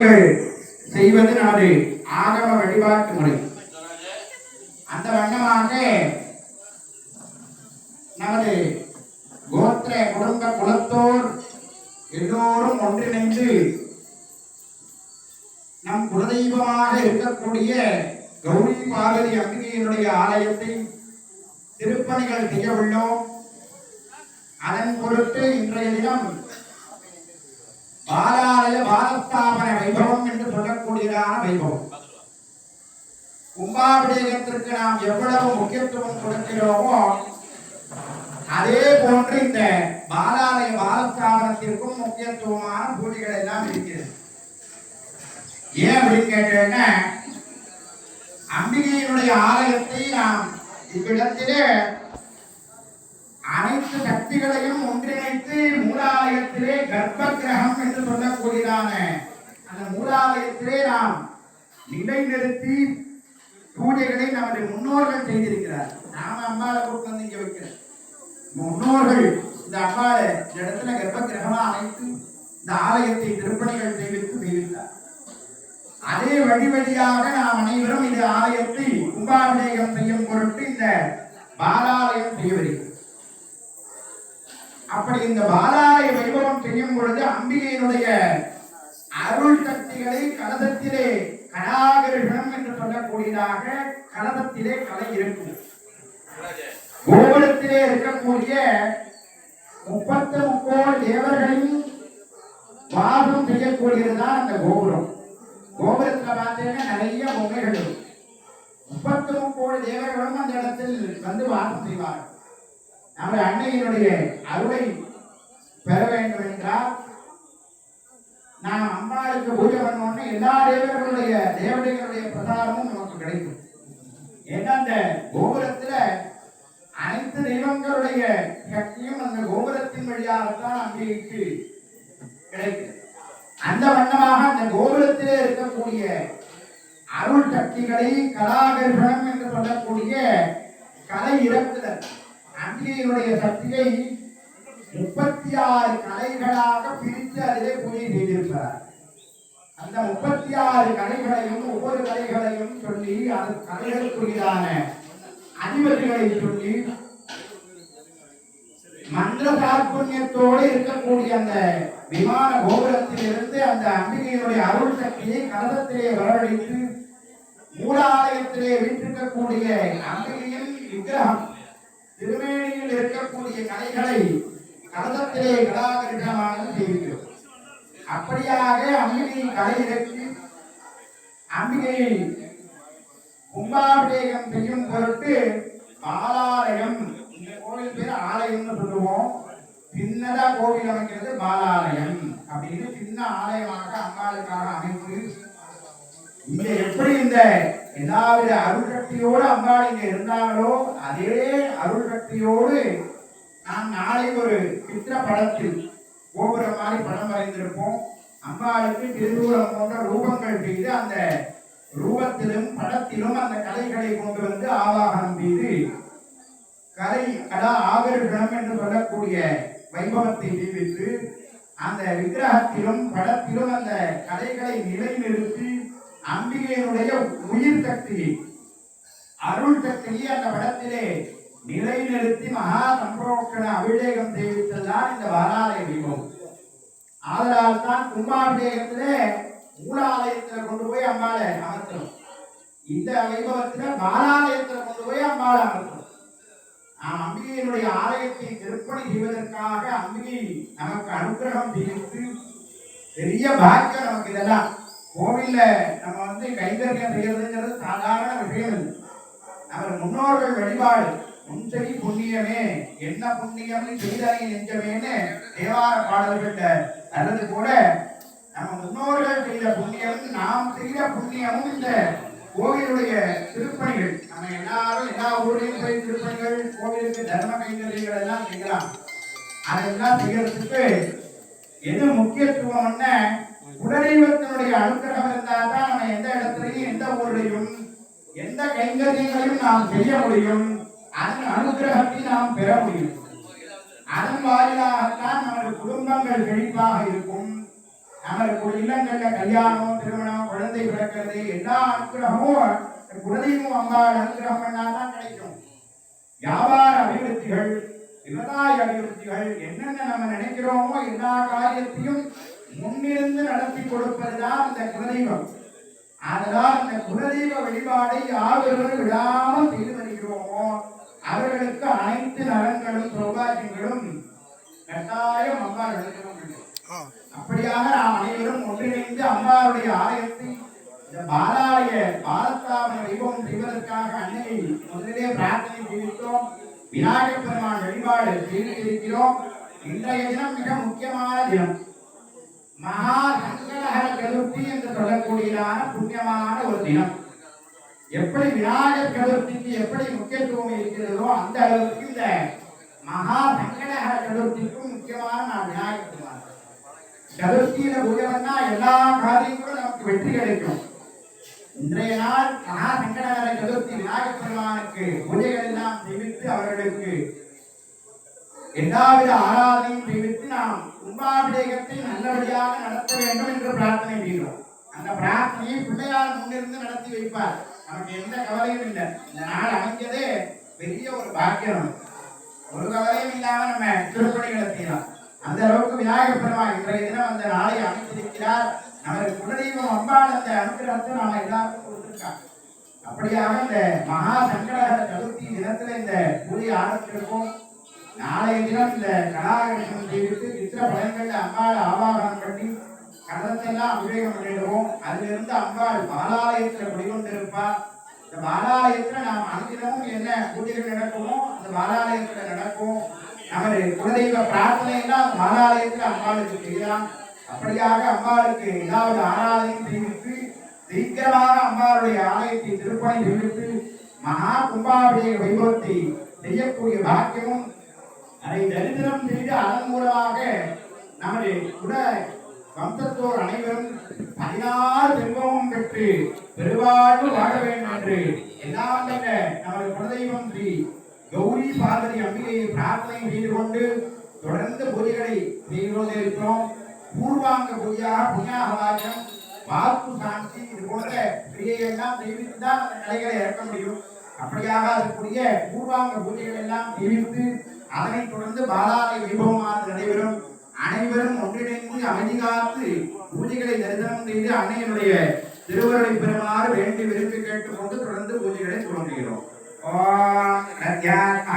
செய்வது நமது ஆகம வழிபாட்டு முறை. அந்த வண்ணமாக நமது கோத்திர குடும்ப குலத்தோர் எல்லோரும் ஒன்றிணைந்து நம் குலதெய்வமாக இருக்கக்கூடிய கௌரி பார்வதி அக்னியினுடைய ஆலயத்தை திருப்பணிகள் செய்ய உள்ளோம். அதன் பொருட்டு இன்றைய தினம் பாலாலய பாரத் வைபவம் என்று சொல்லக்கூடியதான வைபவம் கும்பாபிஷேகத்திற்கு நாம் எவ்வளவு முக்கியத்துவம் கொடுக்கிறோமோ அதே போன்று இந்த பாலாலய பாலஸ்தாபனத்திற்கும் முக்கியத்துவமான பூஜைகள் எல்லாம் இருக்கிறது. ஏன் அப்படின்னு கேட்டேன்னா அம்பிகையினுடைய ஆலயத்தை நாம் இவ்விடத்திலே அனைத்து சக்திகளையும் ஒன்றிணைத்து மூலாலயத்திலே கர்ப்ப கிரகம் என்று சொல்லக்கூடியதான அந்த மூலாலயத்திலே நாம் நிலைநிறுத்தி பூஜைகளை நமது முன்னோர்கள் செய்திருக்கிறார். நாம அம்பாளை கூட்டு வந்து இங்க வைக்கிறேன். முன்னோர்கள் இந்த அம்பாளை இந்த இடத்துல கர்ப்ப கிரகமா அமைத்து இந்த ஆலயத்தை திருப்பணிகள் செய்வித்து செய்வித்தார் அதே வழி வழியாக நாம் அனைவரும் இந்த ஆலயத்தை கும்பாபிஷேகம் செய்யும் பொருட்டு இந்த பாலாலயம் செய்ய வருகிறோம். அப்படி இந்த பாலாலய வைபவம் செய்யும் பொழுது அம்பிகையினுடைய அருள் சக்திகளை கலசத்திலே கடாகிருஷ்ணம் என்று சொல்லக்கூடியதாக கலசத்திலே கலை இருக்கும். கோபுரத்திலே இருக்கக்கூடிய முப்பத்து முக்கோள் தேவர்களின் வாசம் செய்யக்கூடியதுதான் அந்த கோபுரம். கோபுரத்துல பார்த்தீங்கன்னா நிறைய பொம்மைகள் இருக்கும். முப்பத்து முக்கோள் தேவர்களும் அந்த இடத்தில் வந்து வாசம் செய்வார்கள். நம்ம அன்னையினுடைய அருளை பெற வேண்டும் என்றால் நாம் அம்பாளுக்கு பூஜை பண்ணோம்னா எல்லா தேவர்களுடைய தேவதைகளுடைய பிரசாரமும் நமக்கு கிடைக்கும். ஏன்னா அந்த கோபுரத்துல அனைத்து தெய்வங்களுடைய சக்தியும் அந்த கோபுரத்தின் வழியாகத்தான் அம்பிகைக்கு கிடைக்கும். அந்த வண்ணமாக அந்த கோபுரத்திலே இருக்கக்கூடிய அருள் சக்திகளை கலாகர்ஷணம் என்று சொல்லக்கூடிய கலை இறக்குதல். அம்பிகையினுடைய சக்தியை முப்பத்தி ஆறு கலைகளாக பிரித்து அதிலே பூஜை செய்திருக்கிறார். அந்த முப்பத்தி ஆறு கலைகளையும் ஒவ்வொரு கலைகளையும் சொல்லி அது கலைகளுக்குரியதான அதிபதிகளை சொல்லி மந்திர தாற்புண்ணியத்தோடு இருக்கக்கூடிய அந்த விமான கோபுரத்திலிருந்து அந்த அம்பிகையினுடைய அருள் சக்தியை கலசத்திலே வரவழைத்து மூலாலயத்திலே வீட்டிருக்கக்கூடிய அம்பிகையின் விக்கிரகம் திருமேனியில் இருக்கக்கூடிய கலைகளை கலசத்திலே கலாகரிஷமாக செய்து அப்படியாக அம்பிகையின் கலை இறக்கி அம்பிகையை கும்பாபிஷேகம் செய்யும் பொருட்டு பாலாலயம் இந்த கோவில் பேர் ஆலயம்னு சொல்லுவோம். சின்னதா கோவில் அமைக்கிறது பாலாலயம். அப்படின்னு சின்ன ஆலயமாக அம்பாளுக்காக அமைப்பு இங்க எப்படி இந்த எல்லாவித அருள் சக்தியோடு அம்பாள் இங்க இருந்தாங்களோ அதே அருள் சக்தியோடு நான் நாளை ஒரு சித்திர படத்தில் கோபுரம் மாதிரி படம் வரைந்திருப்போம். அம்பாளுக்கு திருதூரம் போன்ற ரூபங்கள் செய்து அந்த ரூபத்திலும் படத்திலும் அந்த கலைகளை கொண்டு வந்து ஆவாகனம் செய்து கலை கடா ஆவிர்கணம் என்று சொல்லக்கூடிய வைபவத்தை நியமித்து அந்த விக்கிரகத்திலும் படத்திலும் அந்த கலைகளை நிலைநிறுத்தி அம்பிகையினுடைய உயிர் சக்தி அருள் சக்தியை அந்த படத்திலே நிலைநிறுத்தி மகா சம்பரோக்கண அபிஷேகம் தெரிவித்ததுதான் இந்த பாலாலய வைபவம் ஆதலால் தான் கும்பாபிஷேகத்திலே மூலாலயத்துல கொண்டு போய் அம்பாளை அமர்த்தணும். இந்த வைபவத்துல பாலாலயத்துல கொண்டு போய் அம்பாளை அமர்த்தணும். நாம் அம்பிகையினுடைய ஆலயத்தை திருப்பணி செய்வதற்காக அம்பிகை நமக்கு அனுகிரகம் செய்து பெரிய பாக்கியம் நமக்கு இதெல்லாம். கோவில்ல நம்ம வந்து கைங்கரியம் செய்யறதுங்கிறது சாதாரண விஷயம் இல்லை. நமது முன்னோர்கள் வழிபாடு முன்செடி புண்ணியமே என்ன புண்ணியம் செய்தனை நெஞ்சமேன்னு தேவார பாடல்கிட்ட நல்லது கூட நம்ம முன்னோர்கள் செய்த புண்ணியம் நாம் செய்த புண்ணியமும் இந்த கோவிலுடைய திருப்பணிகள். நம்ம எல்லாரும் எல்லா ஊர்லயும் போய் திருப்பணிகள் கோவிலுக்கு தர்ம கைங்கரிகள் எல்லாம் செய்யலாம். அதெல்லாம் செய்யறதுக்கு எது முக்கியத்துவம்னா குலதெய்வத்தினுடைய அனுக்கிரகம் இருந்தால் தான் நம்ம எந்த இடத்துலையும் எந்த ஊர்லையும் எந்த கைங்கரியங்களையும் நாம் செய்ய முடியும். அதன் அனுகிரகத்தை நாம் பெற முடியும். அதன் வாயிலாக குடும்பங்கள் செழிப்பாக இருக்கும். நமக்கு இல்லங்கள்ல கல்யாணம் திருமணம் குழந்தை பிறக்கிறது எல்லா அனுகிரகமும் குலதெய்வம் அம்பாள் அனுகிரகம் பண்ணாதான் கிடைக்கும். வியாபார அபிவிருத்திகள் விவசாய அபிவிருத்திகள் என்னென்ன நம்ம நினைக்கிறோமோ எல்லா காரியத்தையும் முன்னிருந்து நடத்தி கொடுப்பதுதான் அந்த குலதெய்வம். அதனால் அந்த குலதெய்வ வழிபாடை யார் விடாமல் செய்து வருகிறோமோ அவர்களுக்கு அனைத்து நலன்களும் சௌபாகியங்களும் கட்டாயம் வேண்டும் அப்படியாக நாம் அனைவரும் ஒன்றிணைந்து அம்பாளுடைய ஆலயத்தை இந்த பாலாலய பாலஸ்தாபன வைபவம் செய்வதற்காக அன்னையை முதலிலே பிரார்த்தனை செய்திருக்கிறோம் விநாயகர் பெருமான் வழிபாடு செய்திருக்கிறோம். இன்றைய தினம் மிக முக்கியமான தினம். மகா சங்கடஹர சதுர்த்தி என்று சொல்லக்கூடியதான புண்ணியமான ஒரு தினம். எப்படி விநாயகர் சதுர்த்திக்கு எப்படி முக்கியத்துவம் இருக்கிறதோ அந்த அளவுக்கு இந்த மகா சங்கடக சதுர்த்திக்கும் முக்கியமான நான் விநாயகர் பெருமான் சதுர்த்தியில பூஜை பண்ணா எல்லா காரியங்களும் நமக்கு வெற்றி கிடைக்கும். இன்றைய நாள் மகா சங்கடகர சதுர்த்தி விநாயகர் பெருமானுக்கு பூஜைகள் எல்லாம் செய்வித்து அவர்களுக்கு எல்லாவித ஆராதனையும் செய்வித்து நாம் கும்பாபிஷேகத்தை நல்லபடியாக நடத்த வேண்டும் என்று பிரார்த்தனை செய்கிறோம். அந்த பிரார்த்தனையை பிள்ளையார் முன்னிருந்து நடத்தி வைப்பார். நமக்கு எந்த கவலையும் இல்லை. இந்த நாள் அமைஞ்சதே பெரிய ஒரு பாக்கியம் ஒரு கவலையும் இல்லாம நம்ம திருப்பணிகளை செய்யலாம் அந்த அளவுக்கு விநாயகர் பெருமாள் இன்றைய தினம் அந்த நாளை அமைத்திருக்கிறார். நமக்கு குலதெய்வம் அம்பாள் அந்த அனுகிரகத்தை நாம எல்லாருக்கும் கொடுத்திருக்காங்க. அப்படியாக இந்த மகா சங்கடகர சதுர்த்தி தினத்துல இந்த பூஜை ஆரம்பிச்சிருக்கோம் நாளைய தினம் இந்த கலாகரிசனம் செய்வித்து சித்திர பலன்கள் அம்பாள் ஆவாகனம் பண்ணி கடத்தெல்லாம் அபிஷேகம் பண்ணிடுவோம். அதிலிருந்து அம்பாள் பாலாலயத்தில் குடிகொண்டிருப்பார் இந்த பாலாலயத்தில் நாம் அனுதினமும் என்ன பூஜைகள் நடக்குமோ அந்த நடக்கும். நமது குலதெய்வ பிரார்த்தனை எல்லாம் அந்த பாலாலயத்துல அம்பாளுக்கு செய்யலாம். அப்படியாக அம்பாளுக்கு ஏதாவது ஆராதனை தெரிவித்து சீக்கிரமாக அம்பாளுடைய ஆலயத்தை திருப்பணி தெரிவித்து மகா கும்பாவுடைய வைபவத்தை செய்யக்கூடிய பாக்கியமும் அதை தரித்திரம் செய்து அதன் மூலமாக நமது குல வம்சத்தோர் அனைவரும் பதினாறு செல்வமும் பெற்று பெருவாழ்வு வாழ வேண்டும் என்று எல்லாம் நமது குலதெய்வம் ஸ்ரீ கௌரி பார்வதி அம்பிகையை பிரார்த்தனை செய்து கொண்டு தொடர்ந்து பூஜைகளை செய்து கொண்டிருக்கிறோம் பூர்வாங்க பூஜையாக புண்ணியாகவாஜம் வாக்கு சாந்தி இது போன்ற கிரியைகள்லாம் செய்வித்து அந்த நிலைகளை இறக்க முடியும். அப்படியாக அதற்குரிய பூர்வாங்க பூஜைகள் எல்லாம் செய்வித்து அதனைத் தொடர்ந்து பாலாலய வைபவமானது நடைபெறும். அனைவரும் ஒன்றிணைந்து அமைதி காத்து பூஜைகளை தரிசனம் செய்து அன்னையினுடைய திருவருளை பெறுமாறு வேண்டி விரும்பி கேட்டுக்கொண்டு தொடர்ந்து பூஜைகளை தொடங்குகிறோம். ఓ